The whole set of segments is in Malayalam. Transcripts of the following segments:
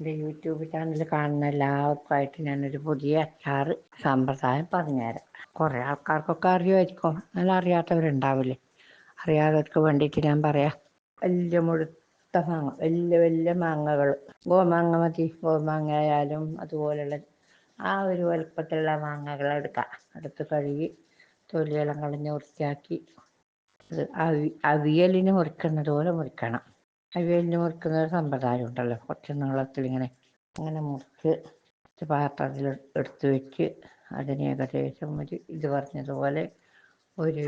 എന്റെ യൂട്യൂബ് ചാനൽ കാണുന്ന എല്ലാവർക്കുമായിട്ട് ഞാനൊരു പുതിയ അച്ചാർ സമ്പ്രദായം പറഞ്ഞുതരാം. കുറേ ആൾക്കാർക്കൊക്കെ അറിയുമായിരിക്കും. എന്നാൽ അറിയാത്തവരുണ്ടാവില്ലേ? അറിയാത്തവർക്ക് വേണ്ടിയിട്ട് ഞാൻ പറയാം. വലിയ മുഴുത്ത മാങ്ങ വലിയ വലിയ മാങ്ങകൾ. ഗോമാങ്ങ മതി. ഗോമാങ്ങ ആയാലും അതുപോലുള്ള ആ ഒരു വലുപ്പത്തിലുള്ള മാങ്ങകൾ എടുക്കാം. എടുത്ത് കഴുകി തൊലിയെല്ലാം കളഞ്ഞ് വൃത്തിയാക്കി അത് അവി അവിയലിന് മുറിക്കുന്നത് പോലെ മുറിക്കണം. അവിയലിന് മുറിക്കുന്ന ഒരു സമ്പ്രദായം ഉണ്ടല്ലോ കുറച്ച് നീളത്തിൽ ഇങ്ങനെ അങ്ങനെ മുറിച്ച് കുറച്ച് പാത്രത്തിൽ എടുത്ത് വെച്ച് അതിന് ഏകദേശം ഒരു ഇത് പറഞ്ഞതുപോലെ ഒരു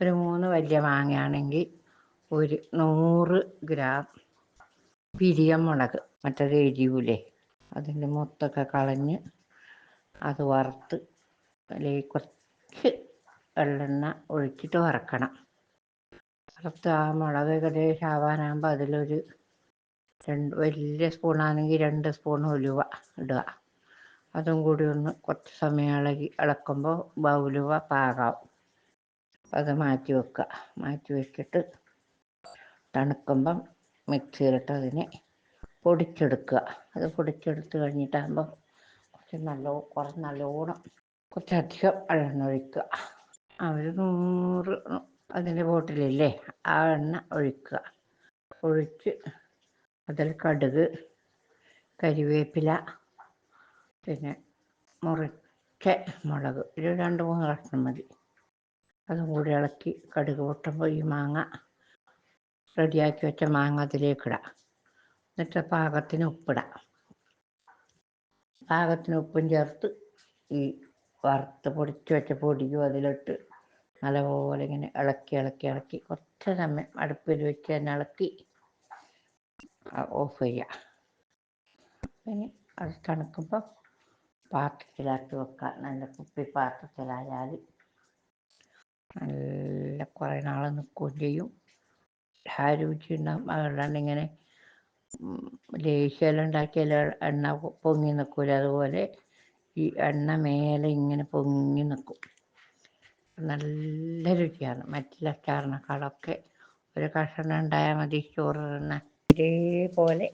ഒരു മൂന്ന് വലിയ മാങ്ങയാണെങ്കിൽ ഒരു നൂറ് ഗ്രാം പിരിയം മുളക് മറ്റേത് എരിവില്ലേ അതിന്റെ മൊത്തൊക്കെ കളഞ്ഞ് അത് വറുത്ത് അതിലേക്ക് കുറച്ച് വെള്ളെണ്ണ ഒഴിച്ചിട്ട് വറക്കണം. വറുത്ത് ആ മുളക് ഏകദേശം ആവാനാകുമ്പോൾ അതിലൊരു രണ്ട് വലിയ സ്പൂണാണെങ്കിൽ രണ്ട് സ്പൂൺ ഉലുവ ഇടുക. അതും കൂടി ഒന്ന് കുറച്ച് സമയം ഇളകി ഇളക്കുമ്പോൾ ഉലുവ പാകാവും. അത് മാറ്റി വെക്കുക. മാറ്റി വെച്ചിട്ട് തണുക്കുമ്പം മിക്സിയിലിട്ട് അതിനെ പൊടിച്ചെടുക്കുക. അത് പൊടിച്ചെടുത്ത് കഴിഞ്ഞിട്ടാകുമ്പോൾ കുറച്ച് നല്ല കുറച്ച് നല്ലോണം കുറച്ചധികം എണ്ണ ആ ഒരു നൂറ് അതിന്റെ ബോട്ടിലില്ലേ? ആ എണ്ണ ഒഴിക്കുക. ഒഴിച്ച് അതിൽ കടുക് കരിവേപ്പില പിന്നെ മുറിച്ച മുളക്. ഒരു രണ്ട് മൂന്ന് കഷ്ണം മതി. അതും കൂടി ഇളക്കി കടുക് പൊട്ടുമ്പോൾ ഈ മാങ്ങ റെഡിയാക്കി വെച്ച മാങ്ങ അതിലേക്ക് ഇടാം. എന്നിട്ട് പാകത്തിന് ഉപ്പിടാം. പാകത്തിന് ഉപ്പും ചേർത്ത് ഈ വറുത്ത് പൊടിച്ച് വെച്ച പൊടിയും അതിലിട്ട് നല്ലപോലെ ഇങ്ങനെ ഇളക്കി ഇളക്കി ഇളക്കി. കുറച്ച് സമയം അടുപ്പിൽ വെച്ച് തന്നെ ഇളക്കി ഓഫ് ചെയ്യുക ഇനി അത് തണുക്കുമ്പോൾ പാത്രത്തിലാക്കി വെക്കുക നല്ല കുപ്പി പാത്രത്തിലായാൽ നല്ല കുറേ നാൾ നിൽക്കുകയും ചെയ്യും. രുചി ഉണ്ടാകും അതുകൊണ്ടാണ് ഇങ്ങനെ ലേശമെല്ലാം ഉണ്ടാക്കിയാൽ എണ്ണ പൊങ്ങി നിൽക്കില്ല അതുപോലെ ഈ എണ്ണ മേലെ ഇങ്ങനെ പൊങ്ങി നിൽക്കും നല്ല രുചിയാണ്. മറ്റുള്ള അച്ചാറിനേക്കാളൊക്കെ ഒരു കഷണം ഉണ്ടായാൽ മതി ചോറ് തിന്നാൻ ഇതേപോലെ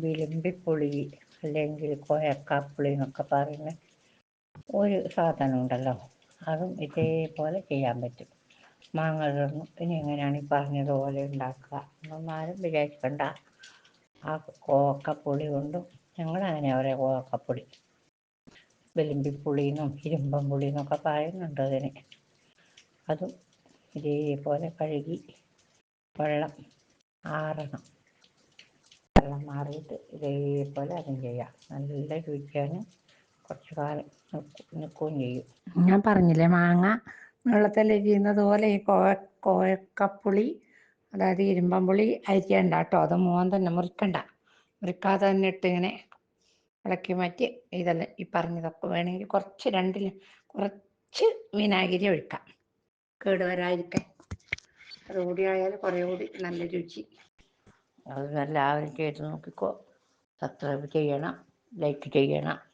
വിളിമ്പിപ്പുളി അല്ലെങ്കിൽ കോയക്കാപ്പുളി എന്നൊക്കെ പറയുന്ന ഒരു സാധനം ഉണ്ടല്ലോ. അതും ഇതേപോലെ ചെയ്യാൻ പറ്റും. മാങ്ങ തീർന്നു ഇനി എങ്ങനെയാണ് ഈ പറഞ്ഞതുപോലെ ഉണ്ടാക്കുക എന്നൊന്നും ആരും വിചാരിക്കണ്ട. ആ കോവക്കപ്പൊടി കൊണ്ടും ഞങ്ങളങ്ങനെ പറയാം കോവക്കപ്പൊടി വെലുമ്പിപ്പുളിന്നും ഇരുമ്പം പുളി എന്നൊക്കെ പറയുന്നുണ്ട് അതിന്. അതും ഇതേപോലെ കഴുകി വെള്ളം ആറണം. വെള്ളം മാറിയിട്ട് ഇതേപോലെ അതും ചെയ്യാം. നല്ല രുചിയാണ്. കുറച്ച് കാലം നിൽക്കുകയും ചെയ്യും. ഞാൻ പറഞ്ഞില്ലേ മാങ്ങ വെള്ളത്തിലരിയുന്നത് പോലെ ഈ കോഴ കോഴക്കപ്പുളി അതായത് ഇരുമ്പമ്പുളി അരിയണ്ട കേട്ടോ. അത് മോൻ തന്നെ മുറിക്കണ്ട. മുറിക്കാതെ തന്നെ ഇട്ട് ഇങ്ങനെ ഇളക്കി മാറ്റി ഇതെല്ലാം ഈ പറഞ്ഞതൊക്കെ വേണമെങ്കിൽ കുറച്ച് രണ്ടിൽ കുറച്ച് വിനാഗിരി ഒഴിക്കാം. കേട് വരാതിരിക്കാൻ അതുകൂടി ആയാൽ കുറേ കൂടി നല്ല രുചി. അത് എല്ലാവരും ചെയ്ത് നോക്കിക്കോ. സബ്സ്ക്രൈബ് ചെയ്യണം ലൈക്ക് ചെയ്യണം.